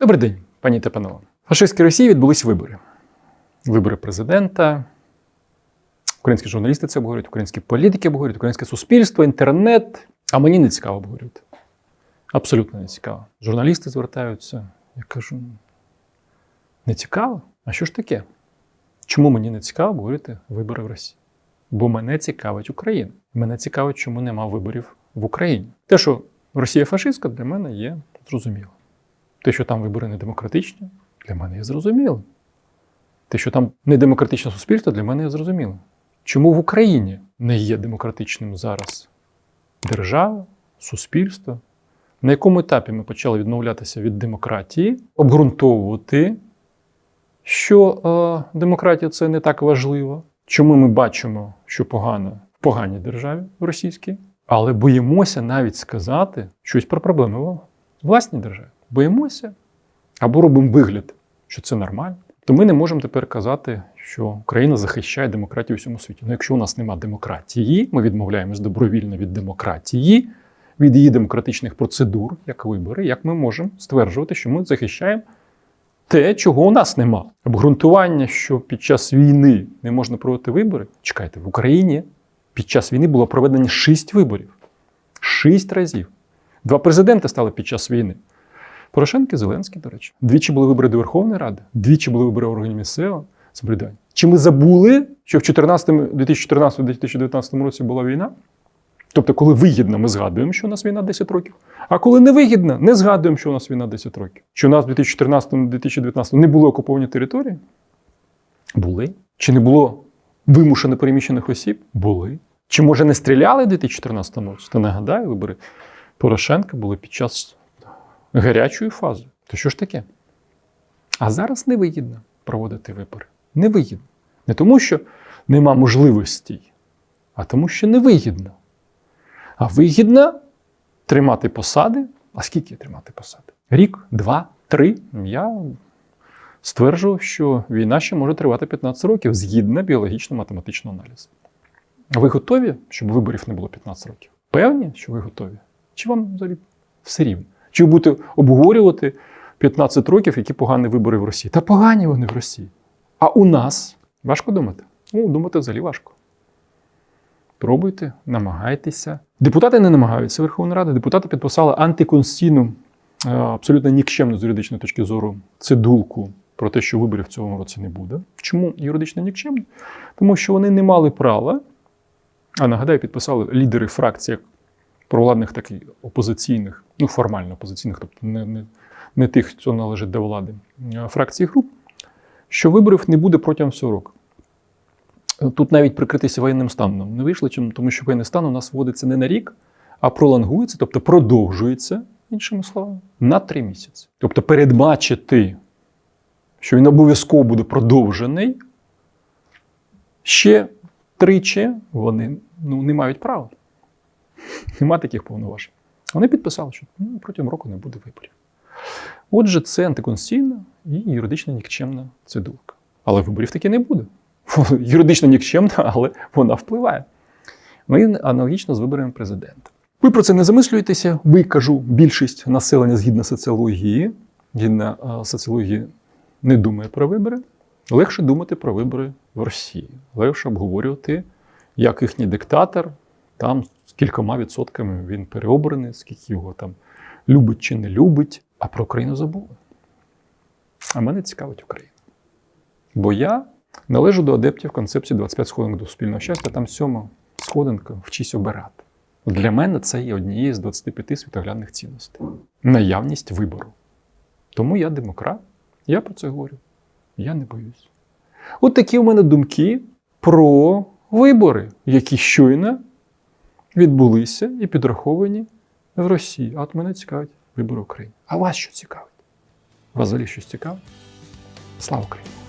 Добрий день, пані та панове. В фашистській Росії відбулись вибори. Вибори президента. Українські журналісти це обговорюють, українські політики обговорюють, українське суспільство, інтернет. А мені не цікаво обговорювати. Абсолютно не цікаво. Журналісти звертаються. Я кажу: не цікаво? А що ж таке? Чому мені не цікаво обговорювати вибори в Росії? Бо мене цікавить Україна. Мене цікавить, чому нема виборів в Україні. Те, що Росія фашистська, для мене є зрозуміло. Те, що там вибори не демократичні, для мене є зрозуміло. Те, що там не демократичне суспільство, для мене є зрозуміло. Чому в Україні не є демократичним зараз держава, суспільство? На якому етапі ми почали відмовлятися від демократії, обґрунтовувати, що е, демократія це не так важливо. Чому ми бачимо, що погано в поганій державі в російській, але боїмося навіть сказати щось про проблеми в власній державі. Боїмося або робимо вигляд, що це нормально. То ми не можемо тепер казати, що Україна захищає демократію у всьому світі. Ну, якщо у нас немає демократії, ми відмовляємось добровільно від демократії, від її демократичних процедур, як вибори, як ми можемо стверджувати, що ми захищаємо те, чого у нас нема. Обґрунтування, що під час війни не можна проводити вибори. Чекайте, в Україні під час війни було проведено шість виборів. Шість разів. Два президенти стали під час війни. Порошенко і Зеленський, до речі. Двічі були вибори до Верховної Ради, двічі були вибори органів місцевого самоврядування. Чи ми забули, що в 2014-2019 році була війна? Тобто, коли вигідно, ми згадуємо, що у нас війна 10 років. А коли не вигідно, не згадуємо, що у нас війна 10 років. Чи у нас в 2014-2019 не були окуповані території? Були. Чи не було вимушено переміщених осіб? Були. Чи може не стріляли в 2014 році? Та нагадаю, вибори Порошенка були під час гарячої фази. То що ж таке? А зараз невигідно проводити вибори. Невигідно. Не тому, що нема можливостей, а тому, що невигідно. А вигідно тримати посади. А скільки тримати посади? Рік, два, три. Я стверджував, що війна ще може тривати 15 років згідно біологічно-математичного аналізу. Ви готові, щоб виборів не було 15 років? Певні, що ви готові? Чи вам взагалі все рівно? Чи ви будете обговорювати 15 років, які погані вибори в Росії? Та погані вони в Росії. А у нас важко думати? Ну, думати взагалі важко. Пробуйте, намагайтеся. Депутати не намагаються Верховної Ради. Депутати підписали антиконституційну, е, абсолютно нікчемну з юридичної точки зору цидулку про те, що виборів в цьому році не буде. Чому юридично нікчемно? Тому що вони не мали права, а нагадаю, підписали лідери фракцій провладних, так і опозиційних, ну формально опозиційних, тобто не, не, не тих, хто належить до влади, е, фракцій груп, що виборів не буде протягом всього року. Тут навіть прикритися воєнним станом не вийшло, тому що воєнний стан у нас вводиться не на рік, а пролонгується, тобто продовжується, іншими словами, на три місяці. Тобто передбачити, що він обов'язково буде продовжений, ще тричі вони ну, не мають права. Нема таких повноважень. Вони підписали, що ну, протягом року не буде виборів. Отже, це антиконституційна і юридично нікчемна цидулка. Але виборів таки не буде. Юридично нікчемна, але вона впливає. І аналогічно з виборами президента. Ви про це не замислюєтеся. Ви кажу, більшість населення згідно соціології, згідно соціології не думає про вибори. Легше думати про вибори в Росії. Легше обговорювати, як їхній диктатор там з кількома відсотками він переобраний, скільки його там любить чи не любить, а про Україну забули. А мене цікавить Україна. Бо я належу до адептів концепції 25 сходинок до спільного щастя, там сьома сходинка вчись обирати. Для мене це є однією з 25 світоглядних цінностей. Наявність вибору. Тому я демократ, я про це говорю. Я не боюсь. От такі у мене думки про вибори, які щойно відбулися і підраховані в Росії. А от мене цікавить вибори України. А вас що цікавить? Вас взагалі щось цікавить? Слава Україні!